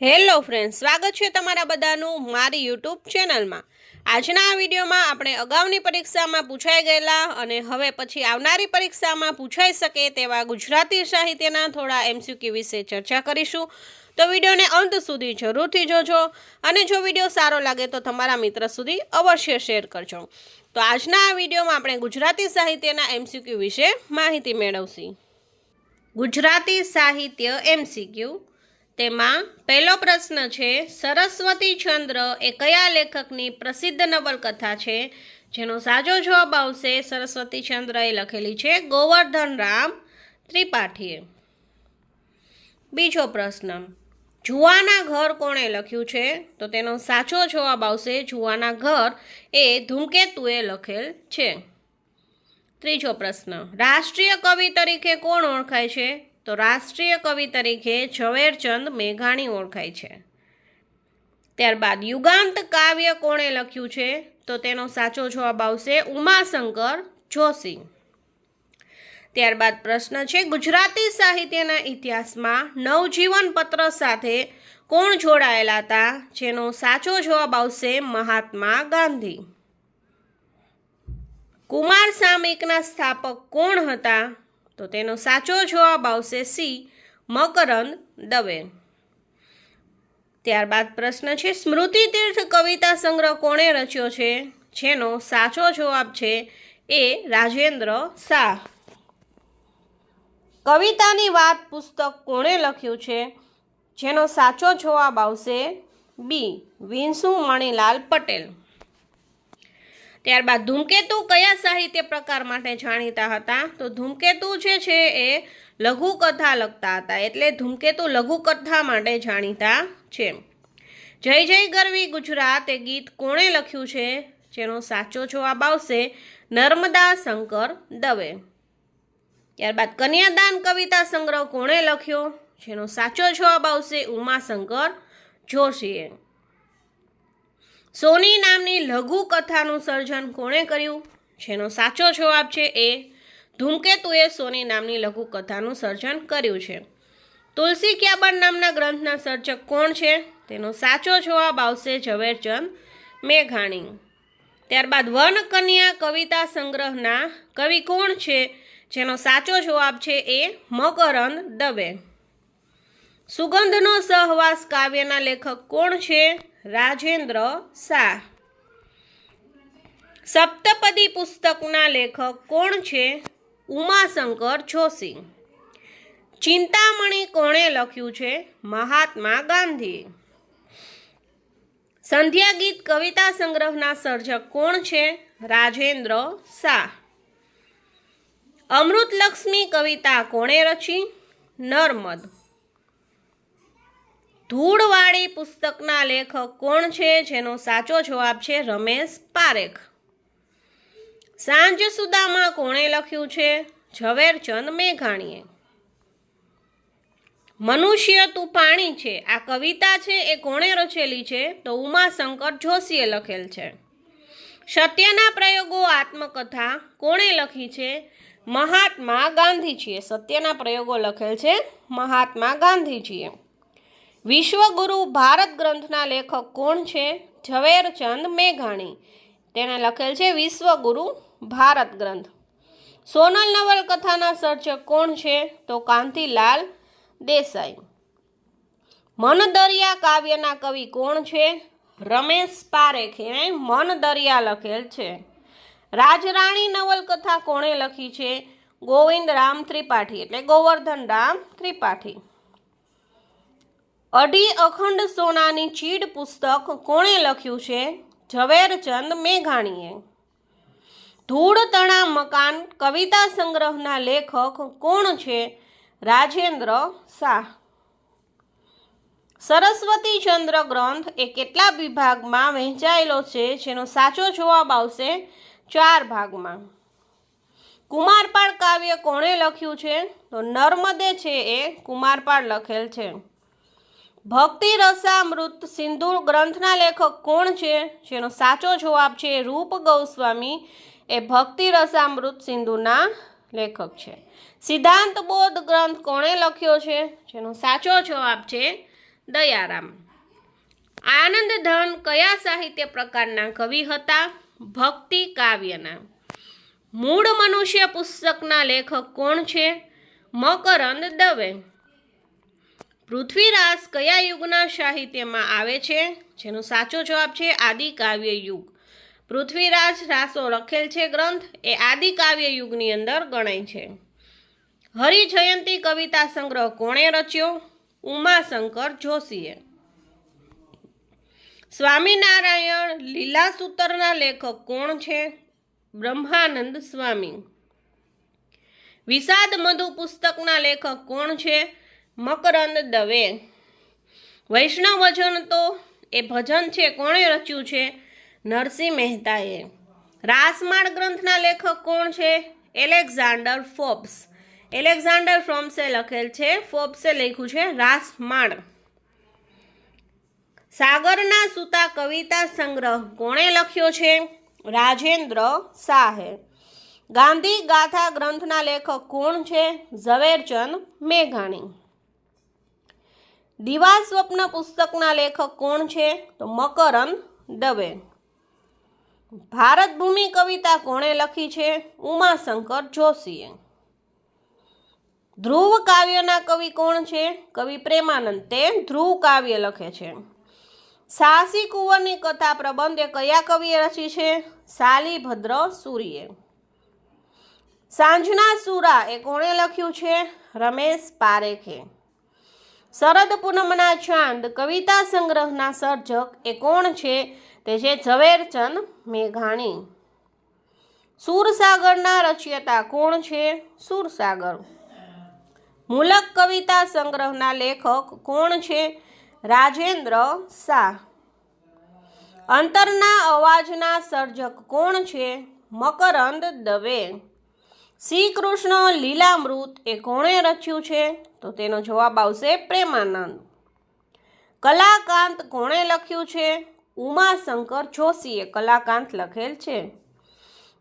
Hello friend સ્વાગત છે તમારા બધાનું મારી યુટ્યુબ ચેનલમાં. આજના આ વિડીયોમાં આપણે અગાઉની પરીક્ષામાં પૂછાઈ ગયેલા અને હવે પછી આવનારી પરીક્ષામાં પૂછાઈ શકે તેવા ગુજરાતી સાહિત્યના થોડા એમસીક્યુ વિશે ચર્ચા કરીશું. તો વિડીયોને અંત સુધી જરૂરથી જોજો અને જો વીડિયો સારો લાગે તો તમારા મિત્ર સુધી અવશ્ય શેર કરજો. તો આજના આ વિડીયોમાં આપણે ગુજરાતી સાહિત્યના એમસીક્યુ વિશે માહિતી મેળવશું. ગુજરાતી સાહિત્ય એમસીક્યુ તેમાં પહેલો પ્રશ્ન છે, સરસ્વતી ચંદ્ર એ કયા લેખકની પ્રસિદ્ધ નવલકથા છે? જેનો સાચો જવાબ આવશે સરસ્વતી ચંદ્રએ લખેલી છે, ગોવર્ધન રામ ત્રિપાઠીએ. બીજો પ્રશ્ન, જુવાના ઘર કોણે લખ્યું છે? તો તેનો સાચો જવાબ આવશે, જુવાના ઘર એ ધૂમકેતુએ લખેલ છે. ત્રીજો પ્રશ્ન, રાષ્ટ્રીય કવિ તરીકે કોણ ઓળખાય છે? તો રાષ્ટ્રીય કવિ તરીકે ઝવેરચંદ મેઘાણી ઓળખાય છે. ત્યારબાદ યુગાંત કાવ્ય કોણે લખ્યું છે? તો તેનો સાચો જવાબ આવશે ઉમાશંકર જોશી. ત્યારબાદ પ્રશ્ન છે, ગુજરાતી સાહિત્યના ઇતિહાસમાં નવજીવન પત્ર સાથે કોણ જોડાયેલા હતા? જેનો સાચો જવાબ આવશે મહાત્મા ગાંધી. કુમાર સામિકના સ્થાપક કોણ હતા? તો તેનો સાચો જવાબ આવશે સી, મકરંદ દવે. ત્યારબાદ પ્રશ્ન છે, સ્મૃતિ તીર્થ કવિતા સંગ્રહ કોણે રચ્યો છે? જેનો સાચો જવાબ છે એ રાજેન્દ્ર શાહ. કવિતાની વાત પુસ્તક કોણે લખ્યું છે? જેનો સાચો જવાબ આવશે બી વિંસુ મણીલાલ પટેલ. ત્યારબાદ ધૂમકેતુ કયા સાહિત્ય પ્રકાર માટે જાણીતા હતા? તો ધૂમકેતુ જે છે એ લઘુકથા લખતા હતા. એટલે ધૂમકેતુ લઘુકથા માટે જાણીતા છે. જય જય ગરવી ગુજરાત એ ગીત કોણે લખ્યું છે? જેનો સાચો જવાબ આવશે નર્મદા શંકર દવે. ત્યારબાદ કન્યાદાન કવિતા સંગ્રહ કોણે લખ્યો? જેનો સાચો જવાબ આવશે ઉમાશંકર જોશીએ. સોની નામની લઘુ કથાનું સર્જન કોણે કર્યું? જેનો સાચો જવાબ છે એ, ધૂમકેતુએ સોની નામની લઘુ કથાનું સર્જન કર્યું છે. તુલસી ક્યાબન નામના ગ્રંથના સર્જક કોણ છે? તેનો સાચો જવાબ આવશે ઝવેરચંદ મેઘાણી. ત્યારબાદ વન કન્યા કવિતા સંગ્રહના કવિ કોણ છે? જેનો સાચો જવાબ છે એ, મકરંદ દવે. સુગંધનો સહવાસ કાવ્યના લેખક કોણ છે? રાજેન્દ્ર શાહ. સપ્તપદી પુસ્તકના લેખક કોણ છે? ઉમાશંકર જોશી. ચિંતામણી કોણે લખ્યું છે? મહાત્મા ગાંધી. સંધ્યા ગીત કવિતા સંગ્રહના સર્જક કોણ છે? રાજેન્દ્ર શાહ. અમૃતલક્ષ્મી કવિતા કોણે રચી? નર્મદ. ધૂળવાળી પુસ્તકના લેખક કોણ છે? જેનો સાચો જવાબ છે રમેશ પારેખ. સાંજ સુદામાં કોણે લખ્યું છે? ઝવેરચંદ મેઘાણીએ. મનુષ્ય તું પાણી છે. આ કવિતા છે, એ કોણે રચેલી છે? તો ઉમાશંકર જોશીએ લખેલ છે. સત્યના પ્રયોગો આત્મકથા કોણે લખી છે? મહાત્મા ગાંધીજીએ. સત્યના પ્રયોગો લખેલ છે મહાત્મા ગાંધીજીએ. વિશ્વગુરુ ભારત ગ્રંથના લેખક કોણ છે? ઝવેરચંદ મેઘાણી. તેણે લખેલ છે વિશ્વગુરુ ભારત ગ્રંથ. સોનલ નવલકથાના સર્જક કોણ છે? તો કાંતિલાલ દેસાઈ. મન દરિયા કાવ્યના કવિ કોણ છે? રમેશ પારેખ. એણે મન દરિયા લખેલ છે. રાજરાણી નવલકથા કોણે લખી છે? ગોવિંદ રામ ત્રિપાઠી. એટલે ગોવર્ધન રામ ત્રિપાઠી. અઢી અખંડ સોનાની ચીડ પુસ્તક કોણે લખ્યું છે? ઝવેરચંદ મેઘાણીએ. ધૂળ તણા મકાન કવિતા સંગ્રહના લેખક કોણ છે? રાજેન્દ્ર શાહ. સરસ્વતી ચંદ્ર ગ્રંથ એ કેટલા વિભાગમાં વહેંચાયેલો છે? જેનો સાચો જવાબ આવશે ચાર ભાગમાં. કુમારપાળ કાવ્ય કોણે લખ્યું છે? તો નર્મદે છે એ કુમારપાળ લખેલ છે. ભક્તિ રસામૃત સિંધુ ગ્રંથના લેખક કોણ છે? જેનો સાચો જવાબ છે રૂપ ગૌસ્વામી. એ ભક્તિ રસામૃત સિંધુના લેખક છે. સિદ્ધાંત બોધ ગ્રંથ કોણે લખ્યો છે? જેનો સાચો જવાબ છે દયારામ. આનંદ ધન કયા સાહિત્ય પ્રકારના કવિ હતા? ભક્તિ કાવ્યના. મૂળ મનુષ્ય પુસ્તકના લેખક કોણ છે? મકરંદ દવે. પૃથ્વીરાજ કયા યુગના સાહિત્યમાં આવે છે? જેનો સાચો જવાબ છે આદિકાવ્ય યુગ. પૃથ્વીરાજ રાસો લખેલ છે ગ્રંથ એ આદિકાવ્ય યુગની અંદર ગણાય છે. હરિજયંતી કવિતા સંગ્રહ કોણે રચ્યો? ઉમાશંકર જોશીએ. સ્વામિનારાયણ લીલાસૂતરના લેખક કોણ છે? બ્રહ્માનંદ સ્વામી. વિષાદ મધુ પુસ્તકના લેખક કોણ છે? મકરંદ દવે. વૈષ્ણવ ભજન તો એ ભજન છે, કોણે રચ્યું છે? નરસિંહ મહેતાએ. રાસમાળ ગ્રંથના લેખક કોણ છે? Alexander Forbes. એલેક્ઝાન્ડર ફ્રોમ્સે લખેલ છે, ફોબ્સે લખ્યું છે, રાસમાળ. સાગરના સૂતા કવિતા સંગ્રહ કોણે લખ્યો છે? રાજેન્દ્ર શાહે. ગાંધી ગાથા ગ્રંથના લેખક કોણ છે? ઝવેરચંદ મેઘાણી. દિવા સ્વપ્ન પુસ્તકના લેખક કોણ છે? તો મકરંદ દવે. ભારત ભૂમિ કવિતા કોણે લખી છે? ઉમાશંકર જોશીએ. ધ્રુવ કાવ્યના કવિ કોણ છે? કવિ પ્રેમાનંદ. તે ધ્રુવ કાવ્ય લખે છે. સાહસી કુંવરની કથા પ્રબંધ એ કયા કવિએ રચી છે? શાલીભદ્ર સૂરીએ. સાંજના સુરા એ કોણે લખ્યું છે? રમેશ પારેખે. શરદ પૂનમના ચાંદ કવિતા સંગ્રહના સર્જક એ કોણ છે તે છે ઝવેરચંદ મેઘાણી. સુરસાગરના રચયતા કોણ છે? સુરસાગર. મૂલક કવિતા સંગ્રહના લેખક કોણ છે? રાજેન્દ્ર શાહ. અંતરના અવાજના સર્જક કોણ છે? મકરંદ દવે. શ્રી કૃષ્ણ લીલામૃત એ કોણે રચ્યું છે? તો તેનો જવાબ આવશે પ્રેમાનંદ. કલાકાંત કોણે લખ્યું છે? ઉમાશંકર જોશીએ કલાકાંત લખેલ છે.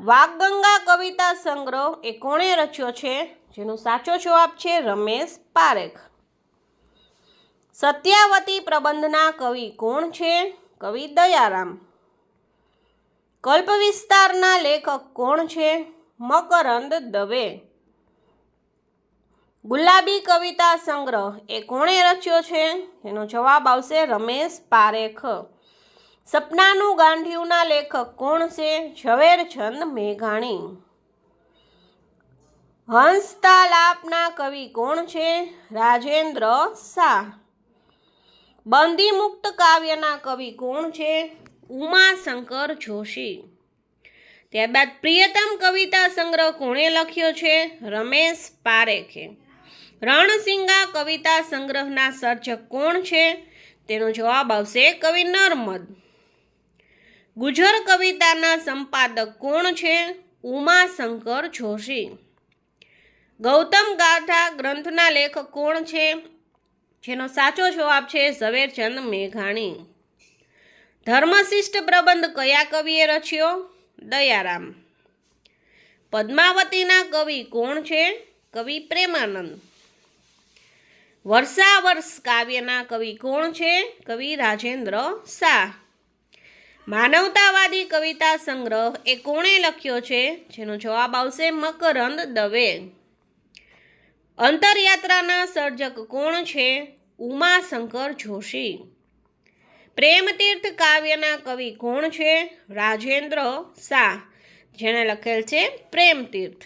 વાગગંગા કવિતા સંગ્રહ એ કોણે રચ્યો છે? જેનો સાચો જવાબ છે રમેશ પારેખ. સત્યાવતી પ્રબંધના કવિ કોણ છે? કવિ દયારામ. કલ્પ વિસ્તારના લેખક કોણ છે? મકરંદ દવે. ગુલાબી કવિતા સંગ્રહ, એ કોણે રચ્યો છે? એનો જવાબ આવશે રમેશ પારેખ. સપનાનું ગાંઠિયુંના લેખક કોણ છે? ઝવેરચંદ મેઘાણી. હંસતાલાપના કવિ કોણ છે? રાજેન્દ્ર શાહ. બંદી મુક્ત કાવ્યના કવિ કોણ છે? ઉમાશંકર જોશી. ત્યારબાદ પ્રિયતમ કવિતા સંગ્રહ કોણે લખ્યો છે? રમેશ પારેખે. રણસિંગા કવિતા સંગ્રહના સર્જક કોણ છે? તેનો જવાબ આવશે કવિ નર્મદ. ગુજર કવિતાના સંપાદક કોણ છે? ઉમાશંકર જોશી. ગૌતમ ગાથા ગ્રંથના લેખક કોણ છે? જેનો સાચો જવાબ છે ઝવેરચંદ મેઘાણી. ધર્મશિષ્ટ પ્રબંધ કયા કવિએ રચ્યો? દયારામ. પદ્માવતીના કવિ કોણ છે? કવિ પ્રેમાનંદ. વર્ષાવર્ષ કાવ્યના કવિ કોણ છે? કવિ રાજેન્દ્ર શાહ. માનવતાવાદી કવિતા સંગ્રહ એ કોણે લખ્યો છે? જેનો જવાબ આવશે મકરંદ દવે. અંતરયાત્રાના સર્જક કોણ છે? ઉમાશંકર જોશી. પ્રેમતીર્થ કાવ્યના કવિ કોણ છે? રાજેન્દ્ર શાહ, જેણે લખેલ છે પ્રેમતીર્થ.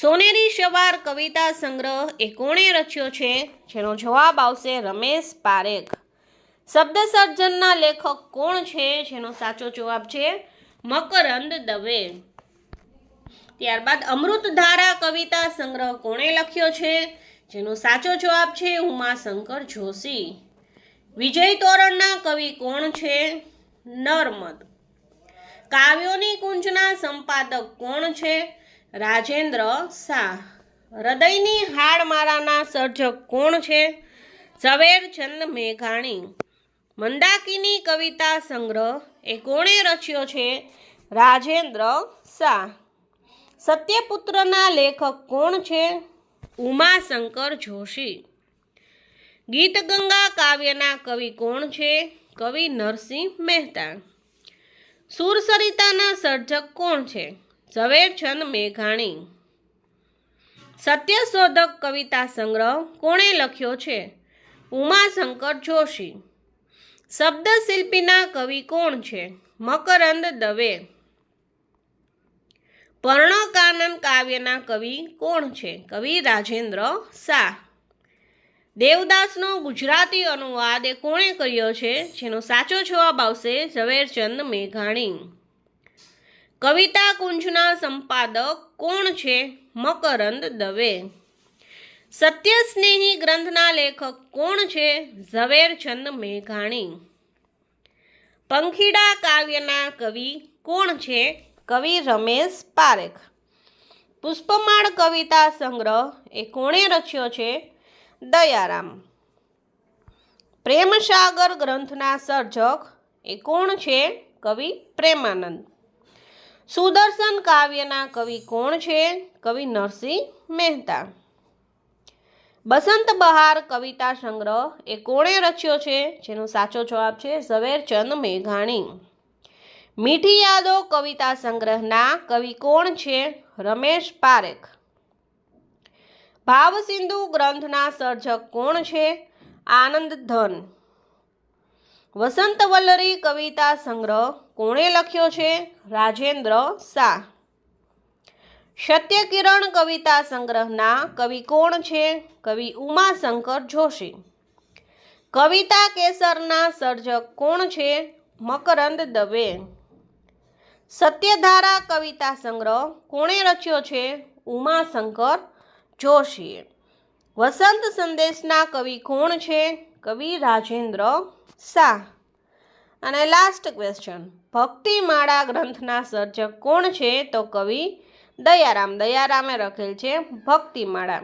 સોનેરી સવાર કવિતા સંગ્રહ એ કોણે રચ્યો છે? જેનો જવાબ આવશે રમેશ પારેખ. શબ્દ સર્જનના લેખક કોણ છે? જેનો સાચો જવાબ છે મકરંદ દવે. ત્યારબાદ અમૃતધારા કવિતા સંગ્રહ કોણે લખ્યો છે? જેનો સાચો જવાબ છે ઉમાશંકર જોશી. વિજય તોરણના કવિ કોણ છે? નર્મદ. કાવ્યોની કુંજના સંપાદક કોણ છે? રાજેન્દ્ર શાહ. હૃદયની હાડમારાના સર્જક કોણ છે? ઝવેરચંદ મેઘાણી. મંદાકીની કવિતા સંગ્રહ એ કોણે રચ્યો છે? રાજેન્દ્ર શાહ. સત્યપુત્રના લેખક કોણ છે? ઉમાશંકર જોશી. ગીત ગંગા કાવ્યના કવિ કોણ છે? કવિ નરસિંહ મહેતા સુરસરિતાના સર્જક કોણ છે? ઝવેરચંદ મેઘાણી. સત્યશોધક કવિતા સંગ્રહ કોણે લખ્યો છે? ઉમાશંકર જોશી. શબ્દશિલ્પીના કવિ કોણ છે? મકરંદ દવે. પર્ણકાનન કાવ્યના કવિ કોણ છે? કવિ રાજેન્દ્ર શાહ. દેવદાસનો ગુજરાતી અનુવાદ એ કોણે કર્યો છે? જેનો સાચો જવાબ આવશે ઝવેરચંદ મેઘાણી. કવિતા કુંજના સંપાદક કોણ છે? મકરંદ દવે. સત્યસ્નેહી ગ્રંથના લેખક કોણ છે? ઝવેરચંદ મેઘાણી. પંખીડા કાવ્યના કવિ કોણ છે? કવિ રમેશ પારેખ. પુષ્પમાળ કવિતા સંગ્રહ એ કોણે રચ્યો છે? દયારામ. પ્રેમસાગર ગ્રંથના સર્જક, એ કોણ છે? કવિ પ્રેમાનંદ. સુદર્શન કાવ્યના કવિ કોણ છે? કવિ નરસિંહ મહેતા. બસંત બહાર કવિતા સંગ્રહ, એ કોણે રચ્યો છે? જેનો સાચો જવાબ છે ઝવેરચંદ મેઘાણી. મીઠી યાદો કવિતા સંગ્રહના કવિ કોણ છે? રમેશ પારેખ. ભાવસિંધુ ગ્રંથના સર્જક કોણ છે? આનંદ ધન. વસંત વલ્લરી કવિતા સંગ્રહ કોણે લખ્યો છે? રાજેન્દ્ર શાહ. સત્યકિરણ કવિતા સંગ્રહના કવિ કોણ છે? કવિ ઉમાશંકર જોશી. કવિતા કેસરના સર્જક કોણ છે? મકરંદ દવે. સત્યધારા કવિતા સંગ્રહ કોણે રચ્યો છે? ઉમાશંકર જોશીએ વસંત સંદેશના કવિ કોણ છે? કવિ રાજેન્દ્ર શાહ. અને લાસ્ટ ક્વેશ્ચન ભક્તિમાળા ગ્રંથના સર્જક કોણ છે? તો કવિ દયારામ. દયારામે લખેલ છે ભક્તિમાળા.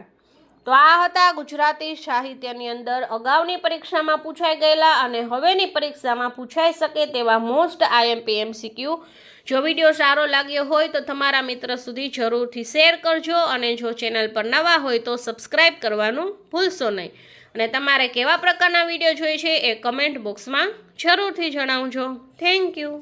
તો આ હતા ગુજરાતી સાહિત્યની અંદર અગાઉની પરીક્ષામાં પૂછાઈ ગયેલા અને હવેની પરીક્ષામાં પૂછાઈ શકે તેવા મોસ્ટ આઈએમપી એમસીક્યુ જો વીડિયો સારો લાગ્યો હોય તો તમારા મિત્ર સુધી જરૂરથી શેર કરજો અને જો ચેનલ પર નવા હોય તો સબસ્ક્રાઈબ કરવાનું ભૂલશો નહીં. અને તમારે કેવા પ્રકારના વીડિયો જોઈએ છે એ કમેન્ટ બોક્સમાં જરૂરથી જણાવજો. Thank you.